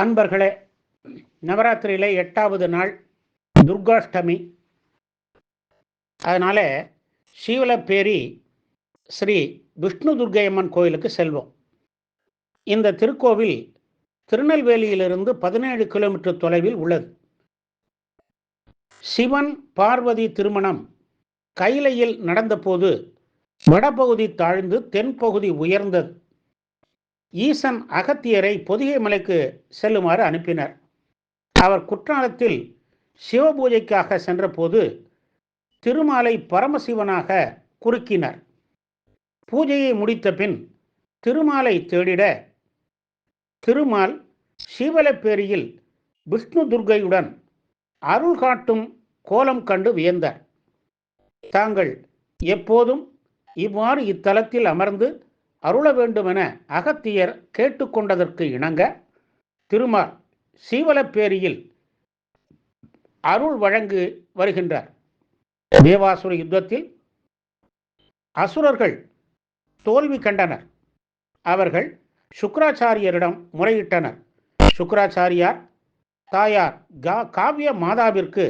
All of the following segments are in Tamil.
அன்பர்களே நவராத்திரியில் எட்டாவது நாள் துர்காஷ்டமி. அதனால் சீவலப்பேரி ஸ்ரீ விஷ்ணு துர்கையம்மன் கோயிலுக்கு செல்வோம். இந்த திருக்கோவில் திருநெல்வேலியிலிருந்து பதினேழு கிலோமீட்டர் தொலைவில் உள்ளது. சிவன் பார்வதி திருமணம் கைலையில் நடந்தபோது வடபகுதி தாழ்ந்து தென்பகுதி உயர்ந்தது. ஈசன் அகத்தியரை பொதிகை மலைக்கு செல்லுமாறு அனுப்பினர். அவர் குற்றாலத்தில் சிவபூஜைக்காக சென்றபோது திருமாலை பரமசிவனாக குறுக்கினர். பூஜையை முடித்த பின் திருமாலை தேடிட திருமால் சீவலப்பேரியில் விஷ்ணு துர்கையுடன் அருள் காட்டும் கோலம் கண்டு வியந்தார். தாங்கள் எப்போதும் இவ்வாறு இத்தலத்தில் அமர்ந்து அருள வேண்டுமென அகத்தியர் கேட்டுக்கொண்டதற்கு இணங்க திருமால் சீவலப்பேரியில் அருள் வழங்கு வருகின்றார். தேவாசுர யுத்தத்தில் அசுரர்கள் தோல்வி கண்டனர். அவர்கள் சுக்கராச்சாரியரிடம் முறையிட்டனர். சுக்கராச்சாரியார் தாயார் கா காவிய மாதாவிற்கு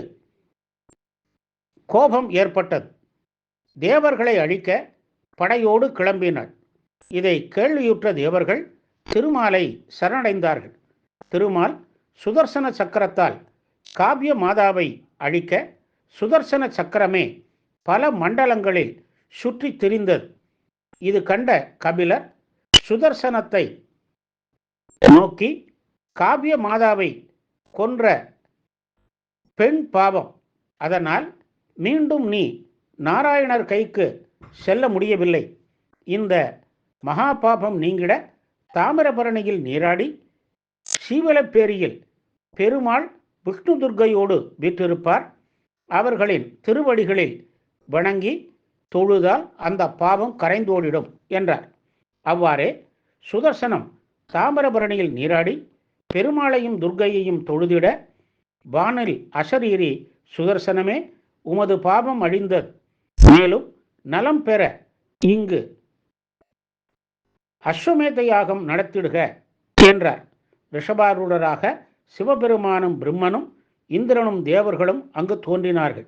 கோபம் ஏற்பட்டது. தேவர்களை அழிக்க படையோடு கிளம்பினர். இதை கேள்வியுற்ற தேவர்கள் திருமாலை சரணடைந்தார்கள். திருமால் சுதர்சன சக்கரத்தால் காவிய மாதாவை அழிக்க சுதர்சன சக்கரமே பல மண்டலங்களில் சுற்றி திரிந்தது. இது கண்ட கபிலர் சுதர்சனத்தை நோக்கி காவிய மாதாவை கொன்ற பெண் பாவம். அதனால் மீண்டும் நீ நாராயணர் கைக்கு செல்ல முடியவில்லை. இந்த மகா பாபம் நீங்கிட தாமிரபரணியில் நீராடி சீவலப்பேரியில் பெருமாள் விஷ்ணு துர்க்கையோடு வீற்றிருப்பார். அவர்களின் திருவடிகளில் வணங்கி தொழுதால் அந்த பாவம் கரைந்தோடிடும் என்றார். அவ்வாறே சுதர்சனம் தாமிரபரணியில் நீராடி பெருமாளையும் துர்க்கையையும் தொழுதிட வானில் அசரீரி சுதர்சனமே உமது பாவம் அழிந்தது. மேலும் நலம் பெற இங்கு அஸ்வமேத யாகம் நடத்திடுக என்றார். ரிஷபாரூடராக சிவபெருமானும் பிரம்மனும் இந்திரனும் தேவர்களும் அங்கு தோன்றினார்கள்.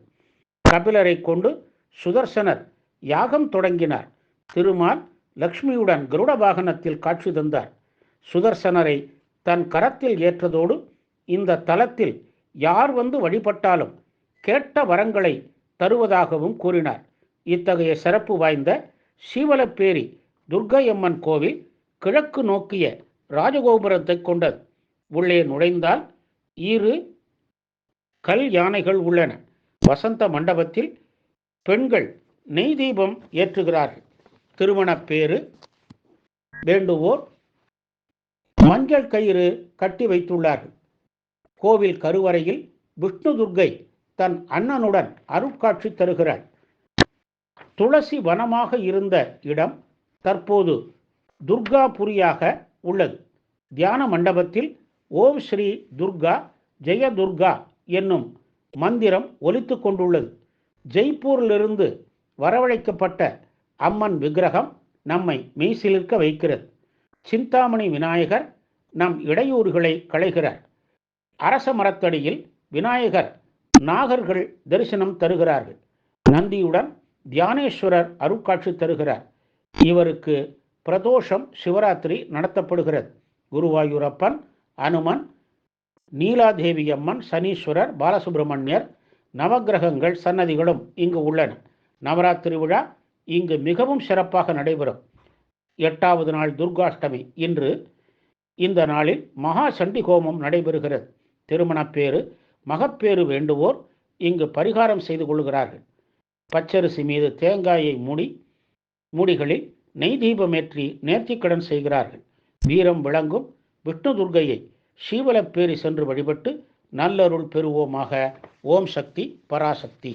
கபிலரை கொண்டு சுதர்சனர் யாகம் தொடங்கினார். திருமால் லக்ஷ்மியுடன் கருட வாகனத்தில் காட்சி தந்தார். சுதர்சனரை தன் கரத்தில் ஏற்றதோடு இந்த தலத்தில் யார் வந்து வழிபட்டாலும் கேட்ட வரங்களை தருவதாகவும் கூறினார். இத்தகைய சிறப்பு வாய்ந்த சீவலப்பேரி துர்க்கையம்மன் கோவில் கிழக்கு நோக்கிய ராஜகோபுரத்தை கொண்டது உள்ளே நுழைந்தால் இரு கல் யானைகள் உள்ளன. வசந்த மண்டபத்தில் பெண்கள் நெய் தீபம் ஏற்றுகிறார்கள். திருமணப்பேறு வேண்டுவோர் மஞ்சள் கயிறு கட்டி வைத்துள்ளார்கள். கோவில் கருவறையில் விஷ்ணு துர்க்கை தன் அண்ணனுடன் அருட்காட்சி தருகிறாள் துளசி வனமாக இருந்த இடம் தற்போது துர்காபுரியாக உள்ளது. தியான மண்டபத்தில் ஓம் ஸ்ரீ துர்கா ஜெய துர்கா என்னும் மந்திரம் ஒலித்து கொண்டுள்ளது. ஜெய்ப்பூரிலிருந்து வரவழைக்கப்பட்ட அம்மன் விக்கிரகம் நம்மை மெய்சிலிருக்க வைக்கிறது. சிந்தாமணி விநாயகர் நம் இடையூறுகளை களைகிறார். அரச மரத்தடியில் விநாயகர் நாகர்கள் தரிசனம் தருகிறார்கள். நந்தியுடன் தியானேஸ்வரர் அருட்காட்சி தருகிறார். இவருக்கு பிரதோஷம் சிவராத்திரி நடத்தப்படுகிறது. குருவாயூரப்பன் அனுமன் நீலாதேவி அம்மன் சனீஸ்வரர் பாலசுப்பிரமணியர் நவகிரகங்கள் சன்னதிகளும் இங்கு உள்ளன. நவராத்திரி விழா இங்கு மிகவும் சிறப்பாக நடைபெறும். எட்டாவது நாள் துர்காஷ்டமி. இன்று இந்த நாளில் மகா சண்டி ஹோமம் நடைபெறுகிறது. திருமணப்பேறு மகப்பேறு வேண்டுவோர் இங்கு பரிகாரம் செய்து கொள்கிறார்கள். பச்சரிசி மீது தேங்காயை மூடி மூடிகளில் நெய் தீபமேற்றி நேர்த்திக்கடன் செய்கிறார்கள். வீரம் விளங்கும் விஷ்ணு துர்க்கையை சீவலப்பேரி சென்று வழிபட்டு நல்லருள் பெறுவோமாக. ஓம் சக்தி பராசக்தி.